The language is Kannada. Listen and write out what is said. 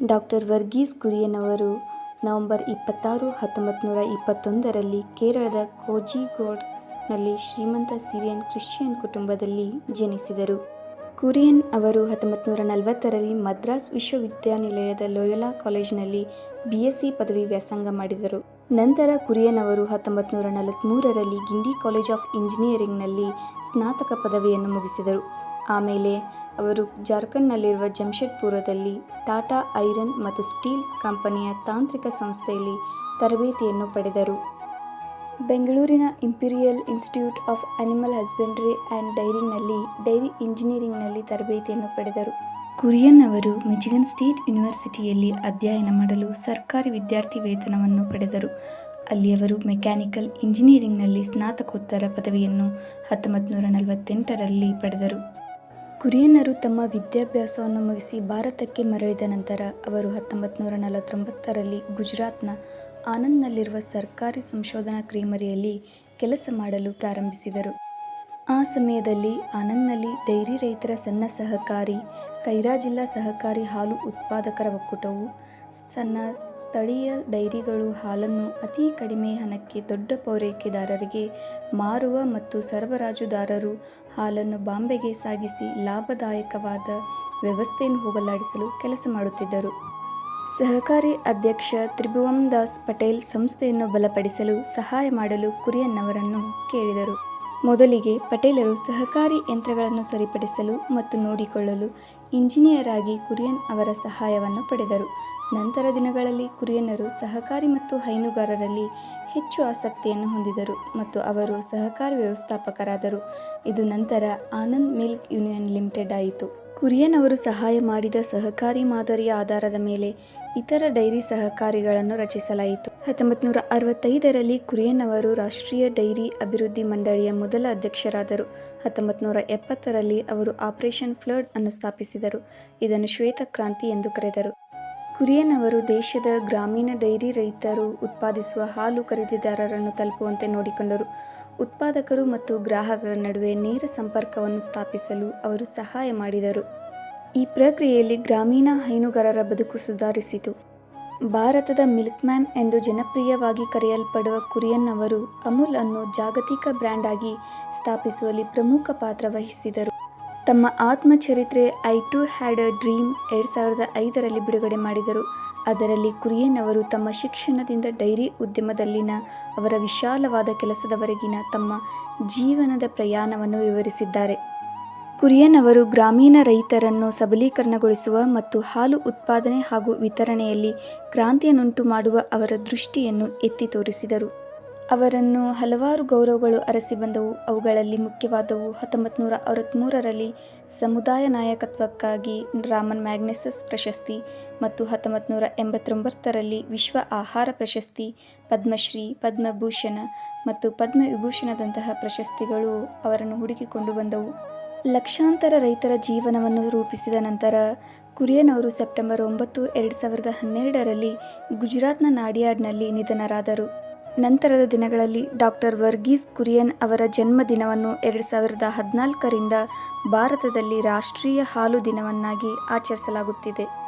ಡಾಕ್ಟರ್ ವರ್ಗೀಸ್ ಕುರಿಯನ್ ಅವರು ನವೆಂಬರ್ ಇಪ್ಪತ್ತಾರು ಹತ್ತೊಂಬತ್ತು ನೂರ ಇಪ್ಪತ್ತೊಂದರಲ್ಲಿ ಕೇರಳದ ಕೋಜಿಗೋಡ್ನಲ್ಲಿ ಶ್ರೀಮಂತ ಸಿರಿಯನ್ ಕ್ರಿಶ್ಚಿಯನ್ ಕುಟುಂಬದಲ್ಲಿ ಜನಿಸಿದರು. ಕುರಿಯನ್ ಅವರು ಹತ್ತೊಂಬತ್ತು ನೂರ ನಲವತ್ತರಲ್ಲಿ ಮದ್ರಾಸ್ ವಿಶ್ವವಿದ್ಯಾನಿಲಯದ ಲೋಯೋಲಾ ಕಾಲೇಜಿನಲ್ಲಿ ಬಿಎಸ್ಸಿ ಪದವಿ ವ್ಯಾಸಂಗ ಮಾಡಿದರು. ನಂತರ ಕುರಿಯನ್ ಅವರು ಹತ್ತೊಂಬತ್ತು ನೂರ ನಲವತ್ತ್ಮೂರರಲ್ಲಿ ಗಿಂಡಿ ಕಾಲೇಜ್ ಆಫ್ ಇಂಜಿನಿಯರಿಂಗ್ನಲ್ಲಿ ಸ್ನಾತಕ ಪದವಿಯನ್ನು ಮುಗಿಸಿದರು. ಆಮೇಲೆ ಅವರು ಜಾರ್ಖಂಡ್ನಲ್ಲಿರುವ ಜಮ್ಷೆಡ್ಪುರದಲ್ಲಿ ಟಾಟಾ ಐರನ್ ಮತ್ತು ಸ್ಟೀಲ್ ಕಂಪನಿಯ ತಾಂತ್ರಿಕ ಸಂಸ್ಥೆಯಲ್ಲಿ ತರಬೇತಿಯನ್ನು ಪಡೆದರು. ಬೆಂಗಳೂರಿನ Imperial Institute of Animal Husbandry and ಡೈರಿಂಗ್ನಲ್ಲಿ dairy ಇಂಜಿನಿಯರಿಂಗ್ನಲ್ಲಿ ತರಬೇತಿಯನ್ನು ಪಡೆದರು. ಕುರಿಯನ್ ಅವರು ಮಿಚಿಗನ್ ಸ್ಟೇಟ್ ಯೂನಿವರ್ಸಿಟಿಯಲ್ಲಿ ಅಧ್ಯಯನ ಮಾಡಲು ಸರ್ಕಾರಿ ವಿದ್ಯಾರ್ಥಿ ವೇತನವನ್ನು ಪಡೆದರು. ಅಲ್ಲಿ ಅವರು ಮೆಕ್ಯಾನಿಕಲ್ ಇಂಜಿನಿಯರಿಂಗ್ನಲ್ಲಿ ಸ್ನಾತಕೋತ್ತರ ಪದವಿಯನ್ನು ಹತ್ತೊಂಬತ್ತು ನೂರ ನಲವತ್ತೆಂಟರಲ್ಲಿ ಪಡೆದರು. ಕುರಿಯನ್ನರು ತಮ್ಮ ವಿದ್ಯಾಭ್ಯಾಸವನ್ನು ಮುಗಿಸಿ ಭಾರತಕ್ಕೆ ಮರಳಿದ ನಂತರ ಅವರು ಹತ್ತೊಂಬತ್ತು ನೂರ ನಲವತ್ತೊಂಬತ್ತರಲ್ಲಿ ಗುಜರಾತ್ನ ಆನಂದ್ನಲ್ಲಿರುವ ಸರ್ಕಾರಿ ಸಂಶೋಧನಾ ಕ್ರೀಮರಿಯಲ್ಲಿ ಕೆಲಸ ಮಾಡಲು ಪ್ರಾರಂಭಿಸಿದರು. ಆ ಸಮಯದಲ್ಲಿ ಆನಂದ್ನಲ್ಲಿ ಡೈರಿ ರೈತರ ಸಣ್ಣ ಸಹಕಾರಿ, ಕೈರಾ ಜಿಲ್ಲಾ ಸಹಕಾರಿ ಹಾಲು ಉತ್ಪಾದಕರ ಒಕ್ಕೂಟವು ಸಣ್ಣ ಸ್ಥಳೀಯ ಡೈರಿಗಳು ಹಾಲನ್ನು ಅತಿ ಕಡಿಮೆ ಹಣಕ್ಕೆ ದೊಡ್ಡ ಪೂರೈಕೆದಾರರಿಗೆ ಮಾರುವ ಮತ್ತು ಸರಬರಾಜುದಾರರು ಹಾಲನ್ನು ಬಾಂಬೆಗೆ ಸಾಗಿಸಿ ಲಾಭದಾಯಕವಾದ ವ್ಯವಸ್ಥೆಯನ್ನು ಹೋಗಲಾಡಿಸಲು ಕೆಲಸ ಮಾಡುತ್ತಿದ್ದರು. ಸಹಕಾರಿ ಅಧ್ಯಕ್ಷ ತ್ರಿಭುವನದಾಸ್ ಪಟೇಲ್ ಸಂಸ್ಥೆಯನ್ನು ಬಲಪಡಿಸಲು ಸಹಾಯ ಮಾಡಲು ಕುರಿಯನ್ ಅವರನ್ನು ಕೇಳಿದರು. ಮೊದಲಿಗೆ ಪಟೇಲರು ಸಹಕಾರಿ ಯಂತ್ರಗಳನ್ನು ಸರಿಪಡಿಸಲು ಮತ್ತು ನೋಡಿಕೊಳ್ಳಲು ಇಂಜಿನಿಯರ್ ಆಗಿ ಕುರಿಯನ್ ಅವರ ಸಹಾಯವನ್ನು ಪಡೆದರು. ನಂತರ ದಿನಗಳಲ್ಲಿ ಕುರಿಯನ್ನರು ಸಹಕಾರಿ ಮತ್ತು ಹೈನುಗಾರರಲ್ಲಿ ಹೆಚ್ಚು ಆಸಕ್ತಿಯನ್ನು ಹೊಂದಿದರು ಮತ್ತು ಅವರು ಸಹಕಾರಿ ವ್ಯವಸ್ಥಾಪಕರಾದರು, ಇದು ನಂತರ ಆನಂದ್ ಮಿಲ್ಕ್ ಯೂನಿಯನ್ ಲಿಮಿಟೆಡ್ ಆಯಿತು. ಕುರಿಯನ್ ಅವರು ಸಹಾಯ ಮಾಡಿದ ಸಹಕಾರಿ ಮಾದರಿಯ ಆಧಾರದ ಮೇಲೆ ಇತರ ಡೈರಿ ಸಹಕಾರಿಗಳನ್ನು ರಚಿಸಲಾಯಿತು. ಹತ್ತೊಂಬತ್ತು ನೂರ ಅರವತ್ತೈದರಲ್ಲಿ ಕುರಿಯನ್ ಅವರು ರಾಷ್ಟ್ರೀಯ ಡೈರಿ ಅಭಿವೃದ್ಧಿ ಮಂಡಳಿಯ ಮೊದಲ ಅಧ್ಯಕ್ಷರಾದರು. ಹತ್ತೊಂಬತ್ತು ನೂರ ಎಪ್ಪತ್ತರಲ್ಲಿ ಅವರು ಆಪರೇಷನ್ ಫ್ಲಡ್ ಅನ್ನು ಸ್ಥಾಪಿಸಿದರು, ಇದನ್ನು ಶ್ವೇತ ಕ್ರಾಂತಿ ಎಂದು ಕರೆದರು. ಕುರಿಯನ್ ಅವರು ದೇಶದ ಗ್ರಾಮೀಣ ಡೈರಿ ರೈತರು ಉತ್ಪಾದಿಸುವ ಹಾಲು ಖರೀದಿದಾರರನ್ನು ತಲುಪುವಂತೆ ನೋಡಿಕೊಂಡರು. ಉತ್ಪಾದಕರು ಮತ್ತು ಗ್ರಾಹಕರ ನಡುವೆ ನೇರ ಸಂಪರ್ಕವನ್ನು ಸ್ಥಾಪಿಸಲು ಅವರು ಸಹಾಯ ಮಾಡಿದರು. ಈ ಪ್ರಕ್ರಿಯೆಯಲ್ಲಿ ಗ್ರಾಮೀಣ ಹೈನುಗಾರರ ಬದುಕು ಸುಧಾರಿಸಿತು. ಭಾರತದ ಮಿಲ್ಕ್ಮ್ಯಾನ್ ಎಂದು ಜನಪ್ರಿಯವಾಗಿ ಕರೆಯಲ್ಪಡುವ ಕುರಿಯನ್ ಅವರು ಅಮೂಲ್ ಅನ್ನು ಜಾಗತಿಕ ಬ್ರ್ಯಾಂಡ್ ಆಗಿ ಸ್ಥಾಪಿಸುವಲ್ಲಿ ಪ್ರಮುಖ ಪಾತ್ರ ವಹಿಸಿದರು. ತಮ್ಮ ಆತ್ಮಚರಿತ್ರೆ I too had a dream ಎರಡು ಸಾವಿರದ ಐದರಲ್ಲಿ ಬಿಡುಗಡೆ ಮಾಡಿದರು. ಅದರಲ್ಲಿ ಕುರಿಯನ್ ಅವರು ತಮ್ಮ ಶಿಕ್ಷಣದಿಂದ ಡೈರಿ ಉದ್ಯಮದಲ್ಲಿನ ಅವರ ವಿಶಾಲವಾದ ಕೆಲಸದವರೆಗಿನ ತಮ್ಮ ಜೀವನದ ಪ್ರಯಾಣವನ್ನು ವಿವರಿಸಿದ್ದಾರೆ. ಕುರಿಯನ್ ಅವರು ಗ್ರಾಮೀಣ ರೈತರನ್ನು ಸಬಲೀಕರಣಗೊಳಿಸುವ ಮತ್ತು ಹಾಲು ಉತ್ಪಾದನೆ ಹಾಗೂ ವಿತರಣೆಯಲ್ಲಿ ಕ್ರಾಂತಿಯನ್ನುಂಟು ಮಾಡುವ ಅವರ ದೃಷ್ಟಿಯನ್ನು ಎತ್ತಿ ತೋರಿಸಿದರು. ಅವರನ್ನು ಹಲವಾರು ಗೌರವಗಳು ಅರಸಿ ಬಂದವು, ಅವುಗಳಲ್ಲಿ ಮುಖ್ಯವಾದವು ಹತ್ತೊಂಬತ್ತು ನೂರ ಅರವತ್ತ್ಮೂರರಲ್ಲಿ ಸಮುದಾಯ ನಾಯಕತ್ವಕ್ಕಾಗಿ ರಾಮನ್ ಮ್ಯಾಗ್ನೆಸಸ್ ಪ್ರಶಸ್ತಿ ಮತ್ತು ಹತ್ತೊಂಬತ್ತು ನೂರ ಎಂಬತ್ತೊಂಬತ್ತರಲ್ಲಿ ವಿಶ್ವ ಆಹಾರ ಪ್ರಶಸ್ತಿ, ಪದ್ಮಶ್ರೀ, ಪದ್ಮಭೂಷಣ ಮತ್ತು ಪದ್ಮವಿಭೂಷಣದಂತಹ ಪ್ರಶಸ್ತಿಗಳು ಅವರನ್ನು ಹುಡುಕಿಕೊಂಡು ಬಂದವು. ಲಕ್ಷಾಂತರ ರೈತರ ಜೀವನವನ್ನು ರೂಪಿಸಿದ ನಂತರ, ಕುರಿಯನ್ ಅವರು ಸೆಪ್ಟೆಂಬರ್ ಒಂಬತ್ತು, ಎರಡು ಸಾವಿರದ ಹನ್ನೆರಡರಲ್ಲಿ ಗುಜರಾತ್ನ ನಾಡಿಯಾಡ್ನಲ್ಲಿ ನಿಧನರಾದರು. ನಂತರದ ದಿನಗಳಲ್ಲಿ ಡಾಕ್ಟರ್ ವರ್ಗೀಸ್ ಕುರಿಯನ್ ಅವರ ಜನ್ಮದಿನವನ್ನು ಎರಡು ಸಾವಿರದ ಹದಿನಾಲ್ಕರಿಂದ ಭಾರತದಲ್ಲಿ ರಾಷ್ಟ್ರೀಯ ಹಾಲು ದಿನವನ್ನಾಗಿ ಆಚರಿಸಲಾಗುತ್ತಿದೆ.